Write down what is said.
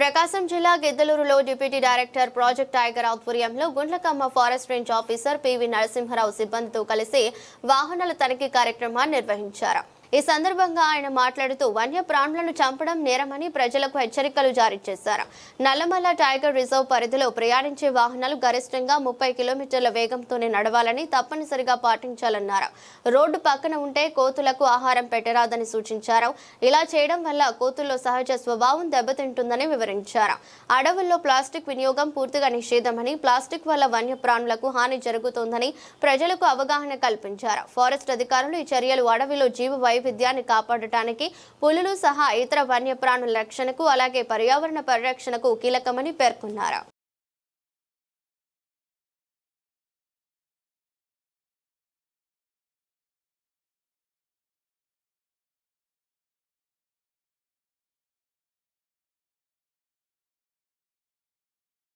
ప్రకాశం జిల్లా గిద్దలూరులో deputy director project tiger ఆధ్వర్యంలో Gundlakamma forest range officer P V Narasimharao సిబ్బందితో కలిసి వాహనాల తనిఖీ కార్యక్రమాన్ని నిర్వహించారు. ఈ సందర్భంగా ఆయన మాట్లాడుతూ వన్యప్రాణులను చంపడం నేరమని ప్రజలకు హెచ్చరికలు జారీ చేశారు. నల్లమల్ల టైగర్ రిజర్వ్ పరిధిలో ప్రయాణించే వాహనాలు గరిష్టంగా ముప్పై కిలోమీటర్ల వేగంతోనే నడవాలని తప్పనిసరిగా పాటించాలన్నారు. రోడ్డు పక్కన ఉంటే కోతులకు ఆహారం పెట్టరాదని సూచించారు. ఇలా చేయడం వల్ల కోతుల్లో సహజ స్వభావం దెబ్బతింటుందని వివరించారు. అడవుల్లో ప్లాస్టిక్ వినియోగం పూర్తిగా నిషేధమని ప్లాస్టిక్ వల్ల వన్యప్రాణులకు హాని జరుగుతోందని ప్రజలకు అవగాహన కల్పించారు. ఫారెస్ట్ అధికారులు ఈ చర్యలు అడవిలో జీవ వైవిధ్యాన్ని కాపాడటానికి పులులు సహా ఇతర వన్యప్రాణుల రక్షణకు అలాగే పర్యావరణ పరిరక్షణకు కీలకమని పేర్కొన్నారు.